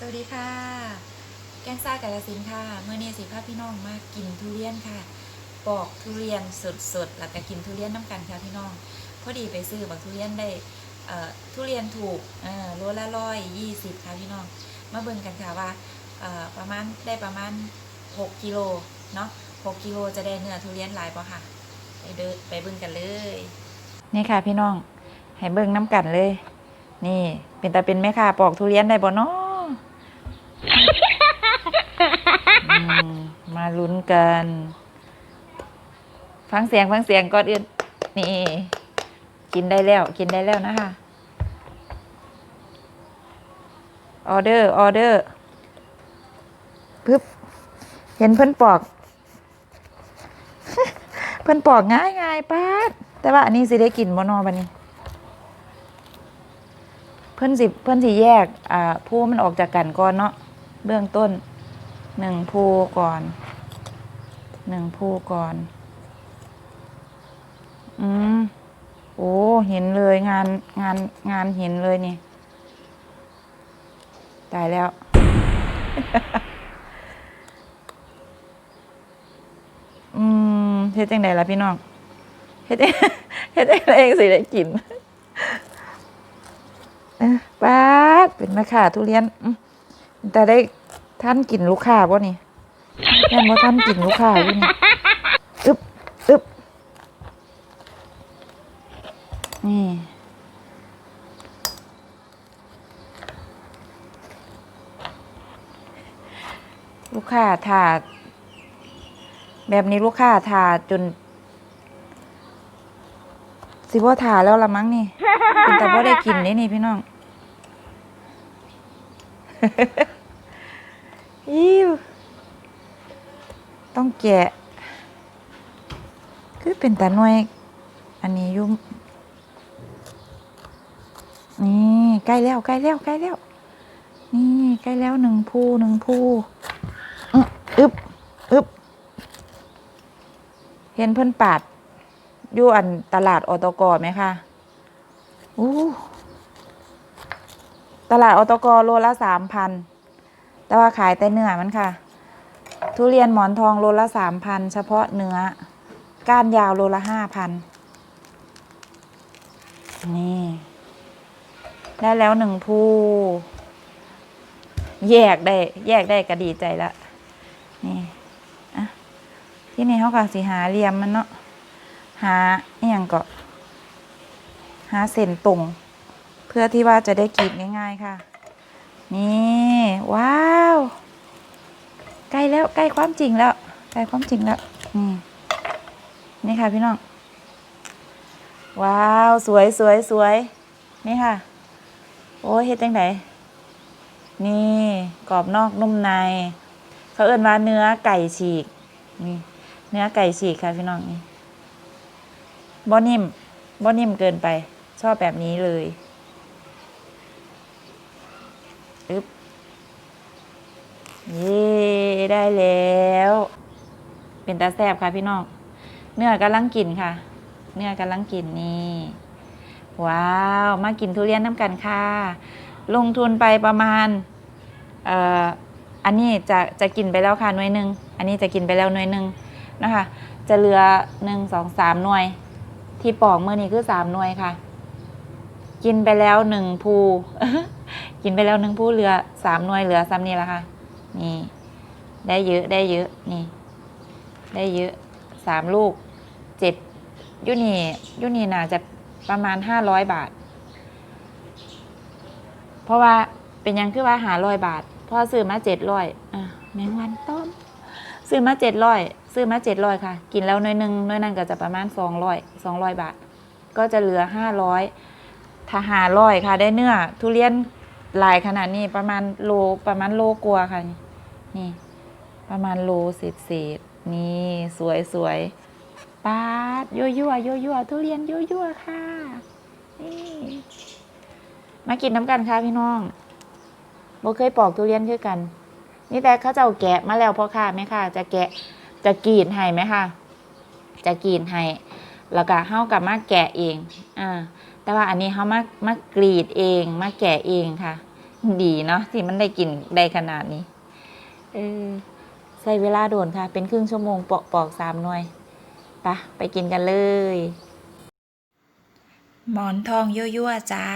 สวัสดีค่ะ แกงซ่ากาลสินค่ะ เมื่อนี้สิพาพี่น้องมากินทุเรียนค่ะ ปอกทุเรียนสดๆ แล้วก็กินทุเรียนน้ำกันค่ะพี่น้อง พอดีไปซื้อบักทุเรียนได้ทุเรียนถูกโลละร้อยยี่สิบค่ะพี่น้อง มาเบิ่งกันค่ะว่าประมาณได้ประมาณหกกิโลเนาะหกกิโลจะได้เนื้อทุเรียนหลายปะค่ะ ไปเดินไปเบิ่งกันเลย นี่ค่ะพี่น้อง ให้เบิ่งน้ำกันเลย นี่เป็นแตาเป็นแม่ค่ะปอกทุเรียนได้บ่เนาะ มาลุ้นกัน ฟังเสียงฟังเสียงก่อนอื่น นี่ กินได้แล้ว กินได้แล้วนะคะออเดอร์ออเดอร์ปึ๊บเห็นเพิ่นปอก เพิ่นปอกง่ายง่ายป้าแต่ว่าอันนี้สิได้กินบ่นอบัดนี้ เพิ่นสิเพิ่นสิแยก อ่าผู้มันออกจากกันก่อนเนาะ เบื้องต้นหนึ่งภูก่อนหนึ่งภูก่อน อืม โอ้ เห็นเลยงานงานงานเห็นเลยนี่ ตายแล้ว อืมเฮ็ดจังไดล่ะพี่น้องเฮ็ดจังเฮ็ดจังไดเองสิได้กินเออป้าดเป็นม่ค้าทุเรียนแต่ได้ ท่านกินลูกค้าบ่นี่แม่นบ่ท่านกินลูกค้าอยู่นี่อึบอึบนี่ลูกค้าถาดแบบนี้ลูกค้าถาจนสิบ่ถาแล้วละมั้งนี่เป็นแต่บ่ได้กินนี่นี่พี่น้อง อิวต้องแกะ คือเป็นตาหน่วย อันนี้ยุ่มนี่ใกล้แล้วใกล้แล้วใกล้แล้ว นี่ใกล้แล้วหนึ่งภูหนึ่งภูอื้ออึบอึบเห็นเพิ่นปาดอยู่อันตลาดอตกไหมคะอู้ตลาดอตกโลละสามพัน แต่ว่าขายแต่เนื้อมันค่ะ ทุเรียนหมอนทองโลละสามพันเฉพาะเนื้อ ก้านยาวโลละห้าพันนี่ ได้แล้วหนึ่งภูแยกได้ แยกได้ก็ดีใจละนี่อะที่นี่เขาก็สิหาเหลี่ยมมันเนาะหาอย่างก็หาเส้นตรง เพื่อที่ว่าจะได้กรีดง่าย ๆ ค่ะ นี่ว้าว ใกล้แล้วใกล้ความจริงแล้วใกล้ความจริงแล้วนี่นี่ค่ะพี่น้อง ว้าวสวยสวยสวยนี่ค่ะ โอ้เฮ็ดจังไดนี่กรอบนอกนุ่มใน เขาเอิ้นว่าเนื้อไก่ฉีกนี่เนื้อไก่ฉีกค่ะพี่น้องนี่บ่นิ่มบ่นิ่มเกินไป ชอบแบบนี้เลย อึ๊บเย้ได้แล้ว เป็นตาแซบค่ะพี่น้อง เนื้อกำลังกินค่ะ เนื้อกำลังกินนี่ ว้าว มากินทุเรียนน้ำกันค่ะ ลงทุนไปประมาณ เอ่อ อันนี้จะจะกินไปแล้วค่ะหน่วยหนึ่ง อันนี้จะกินไปแล้วหน่วยหนึ่งนะคะ จะเหลือหนึ่งสองสามหน่วย ที่ปอกเมื่อนี้คือสามหน่วยค่ะ กินไปแล้วหนึ่งภู กินไปแล้วหนึ่งภูเหลือสามหน่วยเหลือซ้ำนี่ละค่ะ นี่ ได้เยอะได้เยอะนี่ ได้เยอะสามลูกเจ็ดยูนี่ยูนี่น่าจะประมาณห้าร้อยบาท เพราะว่าเป็นยังคือว่าหาร้อยบาทพราะซื้อมาเจ็ดร้อยอะแมงวันต้มซื้อมาเจ็ดร้อยซื้อมาเจ็ดร้อยค่ะ กินแล้วน้อยหนึ่งน้อยนั่นก็จะประมาณสองร้อยสองร้อยบาท ก็จะเหลือห้าร้อยถ้าหาร้อยค่ะ ได้เนื้อทุเรียน ลายขนาดนี้ประมาณโลประมาณโลกว่าค่ะ นี่ ประมาณโลเศษเศษนี่สวยสวยปาดยั่วยั่วยั่วยั่วทุเรียนยั่วยั่วค่ะนี่มากินน้ำกันค่ะพี่น้องโบเคยปอกทุเรียนคือกัน นี่แต่เขาจะเอาแกะมาแล้วพ่อค่ะแม่ค่ะ จะแกะจะกรีดให้ไหมค่ะ จะกรีดให้แล้วก็เฮากับมาแกะเอง อ่า แต่ว่าอันนี้เขามามากรีดเองมาแกะเองค่ะ ดีเนาะที่มันได้กลิ่นได้ขนาดนี้เออใส่เวลาโดนค่ะ เป็นครึ่งชั่วโมงปอกปอกสามหน่วยปะไปกินกันเลย หมอนทองยั่วๆจ้า